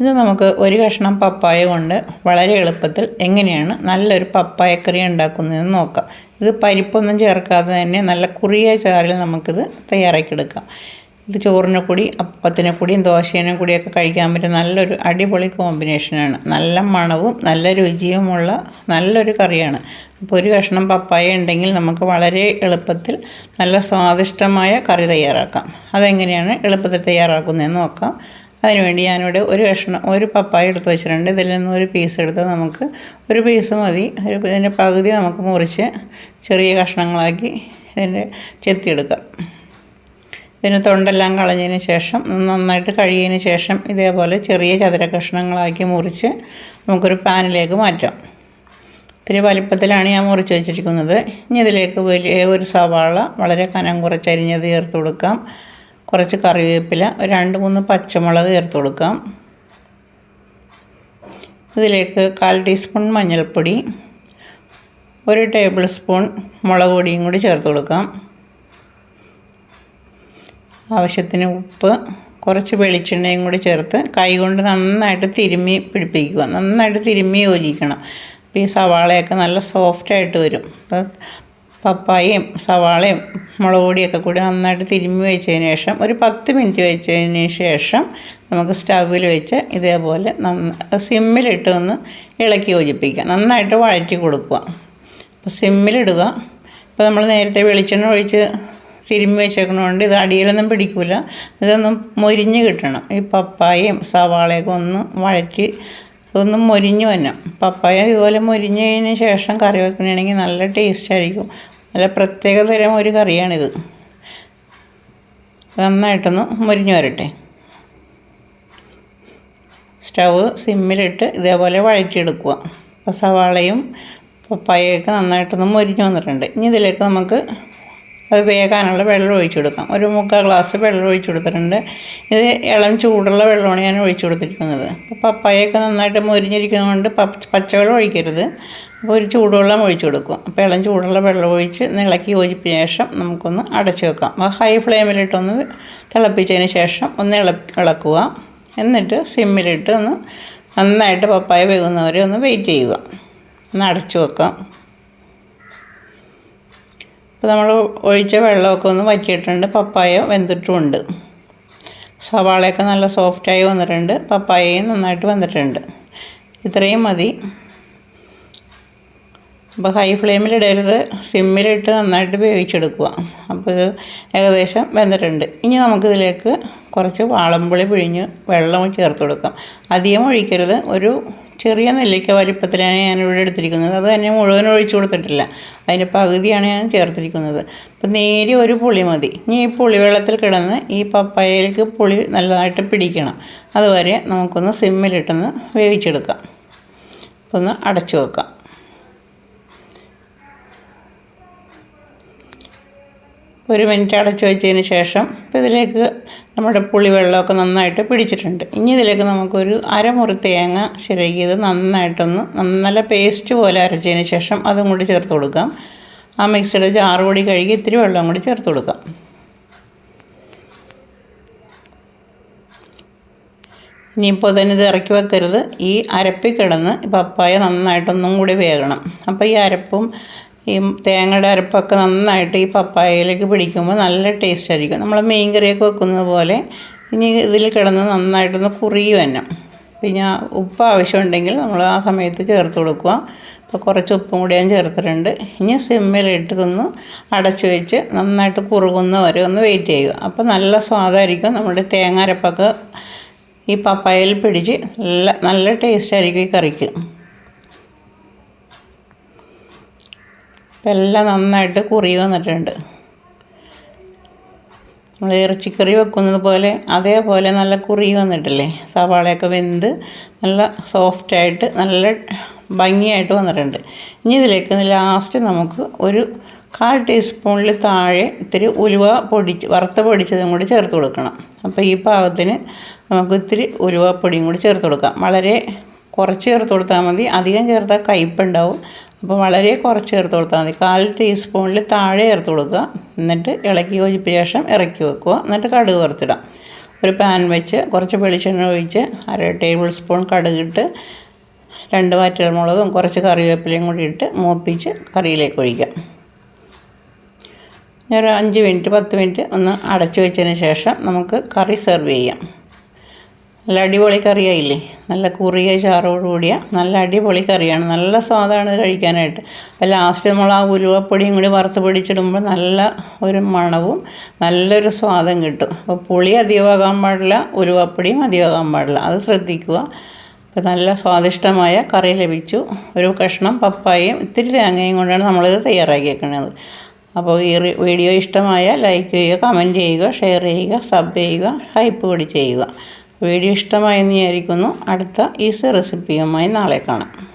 ഇത് നമുക്ക് ഒരു കഷ്ണം പപ്പായ കൊണ്ട് വളരെ എളുപ്പത്തിൽ എങ്ങനെയാണ് നല്ലൊരു പപ്പായക്കറി ഉണ്ടാക്കുന്നതെന്ന് നോക്കാം. ഇത് പരിപ്പൊന്നും ചേർക്കാതെ തന്നെ നല്ല കുറിയ ചാറിൽ നമുക്കിത് തയ്യാറാക്കിയെടുക്കാം. ഇത് ചോറിന് കൂടി അപ്പത്തിനെ കൂടിയും ദോശേനെ കൂടിയൊക്കെ കഴിക്കാൻ പറ്റിയ നല്ലൊരു അടിപൊളി കോമ്പിനേഷനാണ് നല്ല മണവും നല്ല രുചിയുമുള്ള നല്ലൊരു കറിയാണ്. അപ്പോൾ ഒരു കഷ്ണം പപ്പായ ഉണ്ടെങ്കിൽ നമുക്ക് വളരെ എളുപ്പത്തിൽ നല്ല സ്വാദിഷ്ടമായ കറി തയ്യാറാക്കാം. അതെങ്ങനെയാണ് എളുപ്പത്തിൽ തയ്യാറാക്കുന്നതെന്ന് നോക്കാം. അതിനുവേണ്ടി ഞാനിവിടെ ഒരു കഷ്ണം ഒരു പപ്പായ എടുത്ത് വെച്ചിട്ടുണ്ട്. ഇതിൽ നിന്ന് ഒരു പീസ് എടുത്ത് നമുക്ക് ഒരു പീസ് മതി. ഒരു ഇതിന്റെ പകുതി നമുക്ക് മുറിച്ച് ചെറിയ കഷ്ണങ്ങളാക്കി ഇതിന്റെ ചെത്തിയെടുക്കാം. ഇതിന് തൊണ്ടെല്ലാം കളഞ്ഞതിന് ശേഷം നന്നായിട്ട് കഴുകിയതിന് ശേഷം ഇതേപോലെ ചെറിയ ചതുര കഷ്ണങ്ങളാക്കി മുറിച്ച് നമുക്കൊരു പാനിലേക്ക് മാറ്റാം. ഇത്തിരി വലിപ്പത്തിലാണ് ഞാൻ മുറിച്ച് വെച്ചിരിക്കുന്നത്. ഇനി ഇതിലേക്ക് വലിയ ഒരു സവാള വളരെ കനം കുറച്ചരിഞ്ഞത് ചേർത്ത് കൊടുക്കാം. കുറച്ച് കറിവേപ്പില ഒരു രണ്ട് മൂന്ന് പച്ചമുളക് ചേർത്ത് കൊടുക്കാം. ഇതിലേക്ക് കാൽ ടീസ്പൂൺ മഞ്ഞൾപ്പൊടി ഒരു ടേബിൾ സ്പൂൺ മുളക് പൊടിയും കൂടി ചേർത്ത് കൊടുക്കാം. ആവശ്യത്തിന് ഉപ്പ് കുറച്ച് വെളിച്ചെണ്ണയും കൂടി ചേർത്ത് കൈകൊണ്ട് നന്നായിട്ട് തിരുമ്മി പിടിപ്പിക്കുക. നന്നായിട്ട് തിരുമ്മി യോജിക്കണം. അപ്പോൾ ഈ സവാളയൊക്കെ നല്ല സോഫ്റ്റായിട്ട് വരും. അപ്പോൾ പപ്പായയും സവാളയും മുളക് പൊടിയൊക്കെ കൂടി നന്നായിട്ട് തിരുമ്മി വെച്ചതിന് ശേഷം ഒരു പത്ത് മിനിറ്റ് വെച്ചതിന് ശേഷം നമുക്ക് സ്റ്റൗവിൽ വെച്ച് ഇതേപോലെ നന്ന സിമ്മിലിട്ട് ഒന്ന് ഇളക്കി യോജിപ്പിക്കുക. നന്നായിട്ട് വഴറ്റി കൊടുക്കുക. അപ്പോൾ സിമ്മിലിടുക. ഇപ്പോൾ നമ്മൾ നേരത്തെ വെളിച്ചെണ്ണ ഒഴിച്ച് തിരുമ്മി വെച്ചേക്കണോണ്ട് ഇത് അടിയിലൊന്നും പിടിക്കില്ല ഇതൊന്നും മൊരിഞ്ഞ് കിട്ടണം. ഈ പപ്പായയും സവാളയൊക്കെ ഒന്ന് വഴറ്റി ഒന്ന് മൊരിഞ്ഞ് വരണം. പപ്പായ ഇതുപോലെ മൊരിഞ്ഞതിന് ശേഷം കറി വെക്കണമെങ്കിൽ നല്ല ടേസ്റ്റ് ആയിരിക്കും. നല്ല പ്രത്യേക തരം ഒരു കറിയാണിത്. നന്നായിട്ടൊന്ന് മുരിഞ്ഞു വരട്ടെ. സ്റ്റവ് സിമ്മിലിട്ട് ഇതേപോലെ വഴറ്റിയെടുക്കുക. അപ്പോൾ സവാളയും പപ്പായയൊക്കെ നന്നായിട്ടൊന്ന് മുരിഞ്ഞു വന്നിട്ടുണ്ട്. ഇനി ഇതിലേക്ക് നമുക്ക് അത് വേകാനുള്ള വെള്ളം ഒഴിച്ചു കൊടുക്കാം. ഒരു മുക്കാൽ ഗ്ലാസ് വെള്ളം ഒഴിച്ചു കൊടുത്തിട്ടുണ്ട്. ഇത് ഇളം ചൂടുള്ള വെള്ളമാണ് ഞാൻ ഒഴിച്ചു കൊടുത്തിരിക്കുന്നത്. അപ്പോൾ പപ്പായൊക്കെ നന്നായിട്ട് മുരിഞ്ഞിരിക്കുന്നതുകൊണ്ട് പച്ചവെള്ളം ഒഴിക്കരുത്. അപ്പോൾ ഒരു ചൂടുവെള്ളം ഒഴിച്ചു കൊടുക്കും അപ്പോൾ ഇളം ചൂടുള്ള വെള്ളം ഒഴിച്ച് ഇളക്കി യോജിപ്പിച്ച ശേഷം നമുക്കൊന്ന് അടച്ചു വെക്കാം. അപ്പോൾ ഹൈ ഫ്ലെയിമിലിട്ടൊന്ന് തിളപ്പിച്ചതിന് ശേഷം ഒന്ന് ഇള ഇളക്കുക. എന്നിട്ട് സിമ്മിലിട്ട് ഒന്ന് നന്നായിട്ട് പപ്പായ വേകുന്നവരെ ഒന്ന് വെയിറ്റ് ചെയ്യുക. ഒന്ന് അടച്ചു വെക്കാം. അപ്പോൾ നമ്മൾ ഒഴിച്ച വെള്ളമൊക്കെ ഒന്ന് വറ്റിയിട്ടുണ്ട്. പപ്പായ വെന്തിട്ടുമുണ്ട്. സവാളയൊക്കെ നല്ല സോഫ്റ്റായി വന്നിട്ടുണ്ട്. പപ്പായയും നന്നായിട്ട് വന്നിട്ടുണ്ട്. ഇത്രയും മതി. അപ്പോൾ ഹൈ ഫ്ലെയിമിലിടരുത് സിമ്മിലിട്ട് നന്നായിട്ട് വേവിച്ചെടുക്കുക. അപ്പോൾ ഇത് ഏകദേശം വെന്തിട്ടുണ്ട്. ഇനി നമുക്കിതിലേക്ക് കുറച്ച് വാളമ്പുളി പിഴിഞ്ഞ് വെള്ളം ചേർത്ത് കൊടുക്കാം. അധികം ഒഴിക്കരുത്. ഒരു ചെറിയ നെല്ലിക്ക വലിപ്പത്തിലാണ് ഇവിടെ എടുത്തിരിക്കുന്നത്. അത് തന്നെ മുഴുവൻ ഒഴിച്ചു കൊടുത്തിട്ടില്ല. അതിന്റെ പകുതിയാണ് ഞാൻ ചേർത്തിരിക്കുന്നത്. അപ്പം നേരിയ ഒരു പുളി മതി. ഇനി ഈ പുളി വെള്ളത്തിൽ കിടന്ന് ഈ പപ്പായയിലേക്ക് പുളി നല്ലതായിട്ട് പിടിക്കണം. അതുവരെ നമുക്കൊന്ന് സിമ്മിലിട്ടൊന്ന് വേവിച്ചെടുക്കാം. അപ്പോൾ ഒന്ന് അടച്ചു വെക്കാം. ഒരു മിനിറ്റ് അടച്ച് വെച്ചതിന് ശേഷം ഇപ്പോൾ ഇതിലേക്ക് നമ്മുടെ പുളിവെള്ളമൊക്കെ നന്നായിട്ട് പിടിച്ചിട്ടുണ്ട്. ഇനി ഇതിലേക്ക് നമുക്കൊരു അരമുറി തേങ്ങ ചിരകിയത് നന്നായിട്ടൊന്ന് നല്ല പേസ്റ്റ് പോലെ അരച്ചതിന് ശേഷം അതും കൂടി ചേർത്ത് കൊടുക്കാം. ആ മിക്സിയുടെ ജാറ് കൂടി കഴുകി ഇത്തിരി വെള്ളം കൂടി ചേർത്ത് കൊടുക്കാം. ഇനിയിപ്പോൾ തന്നെ ഇത് ഇറക്കി വെക്കരുത്. ഈ അരപ്പിൽ കിടന്ന് പപ്പായ നന്നായിട്ടൊന്നും കൂടി വേകണം. അപ്പോൾ ഈ അരപ്പും ഈ തേങ്ങയുടെ അരപ്പൊക്കെ നന്നായിട്ട് ഈ പപ്പായയിലേക്ക് പിടിക്കുമ്പോൾ നല്ല ടേസ്റ്റ് ആയിരിക്കും. നമ്മൾ മീൻ കറിയൊക്കെ വെക്കുന്നത് പോലെ ഇനി ഇതിൽ കിടന്ന് നന്നായിട്ടൊന്ന് കുറിയും തന്നെ പിന്നെ ഉപ്പ് ആവശ്യമുണ്ടെങ്കിൽ നമ്മൾ ആ സമയത്ത് ചേർത്ത് കൊടുക്കുക. അപ്പോൾ കുറച്ച് ഉപ്പും കൂടി ഞാൻ ചേർത്തിട്ടുണ്ട്. ഇനി സിമ്മിലിട്ട് തിന്ന് അടച്ചു വെച്ച് നന്നായിട്ട് കുറുകുന്ന വരെ ഒന്ന് വെയിറ്റ് ചെയ്യുക. അപ്പോൾ നല്ല സ്വാദായിരിക്കും നമ്മുടെ തേങ്ങ അരപ്പൊക്കെ ഈ പപ്പായയിൽ പിടിച്ച് നല്ല നല്ല ടേസ്റ്റ് ആയിരിക്കും ഈ കറിക്ക്. ഇപ്പം എല്ലാം നന്നായിട്ട് കുറി വന്നിട്ടുണ്ട്. നമ്മൾ ഇറച്ചിക്കറി വെക്കുന്നത് പോലെ അതേപോലെ നല്ല കുറി വന്നിട്ടില്ലേ? സവാളയൊക്കെ വെന്ത് നല്ല സോഫ്റ്റായിട്ട് നല്ല ഭംഗിയായിട്ട് വന്നിട്ടുണ്ട്. ഇനി ഇതിലേക്ക് ലാസ്റ്റ് നമുക്ക് ഒരു കാൽ ടീസ്പൂണിൽ താഴെ ഇത്തിരി ഉലുവ പൊടിച്ച് വറുത്ത പൊടിച്ചതും കൂടി ചേർത്ത് കൊടുക്കണം. അപ്പോൾ ഈ പാകത്തിന് നമുക്ക് ഇത്തിരി ഉലുവപ്പൊടിയും കൂടി ചേർത്ത് കൊടുക്കാം. വളരെ കുറച്ച് ചേർത്ത് കൊടുത്താൽ മതി. അധികം ചേർത്താൽ കയ്പുണ്ടാവും അപ്പോൾ വളരെ കുറച്ച് ചേർത്ത് കൊടുത്താൽ മതി. കാൽ ടീസ്പൂണിൽ താഴെ ചേർത്ത് കൊടുക്കുക. എന്നിട്ട് ഇളക്കി യോജിപ്പിച്ച ശേഷം ഇറക്കി വെക്കുക. എന്നിട്ട് കടുക് വറുത്തിടാം. ഒരു പാൻ വെച്ച് കുറച്ച് വെളിച്ചെണ്ണ ഒഴിച്ച് അര ടേബിൾ സ്പൂൺ കടുകിട്ട് രണ്ട് വാറ്റൽ മുളകും കുറച്ച് കറിവേപ്പിലയും കൂടി ഇട്ട് മൂപ്പിച്ച് കറിയിലേക്ക് ഒഴിക്കാം. ഒരു അഞ്ച് മിനിറ്റ് പത്ത് മിനിറ്റ് ഒന്ന് അടച്ചു വെച്ചതിന് ശേഷം നമുക്ക് കറി സെർവ് ചെയ്യാം. നല്ല അടിപൊളി കറിയായില്ലേ? നല്ല കുറിയ ചാറോട് കൂടിയ നല്ല അടിപൊളി കറിയാണ്. നല്ല സ്വാദാണ് ഇത് കഴിക്കാനായിട്ട്. അപ്പോൾ ലാസ്റ്റ് നമ്മൾ ആ ഉലുവപ്പൊടിയും കൂടി വറുത്ത് പിടിച്ചിടുമ്പോൾ നല്ല ഒരു മണവും നല്ലൊരു സ്വാദം കിട്ടും. അപ്പോൾ പുളി അധികമാകാൻ പാടില്ല ഉലുവപ്പൊടിയും അധികമാകാൻ പാടില്ല. അത് ശ്രദ്ധിക്കുക. അപ്പോൾ നല്ല സ്വാദിഷ്ടമായ കറി ലഭിച്ചു. ഒരു കഷ്ണം പപ്പായയും ഇത്തിരി തേങ്ങയും കൊണ്ടാണ് നമ്മളിത് തയ്യാറാക്കിയേക്കുന്നത്. അപ്പോൾ ഈ വീഡിയോ ഇഷ്ടമായ ലൈക്ക് ചെയ്യുക കമന്റ് ചെയ്യുക ഷെയർ ചെയ്യുക സബ് ചെയ്യുക ഹൈപ്പ് കൂടി ചെയ്യുക. വീഡിയോ ഇഷ്ടമായെന്ന് വിചാരിക്കുന്നു. അടുത്ത ഈസി റെസിപ്പിയുമായി നാളെ കാണാം.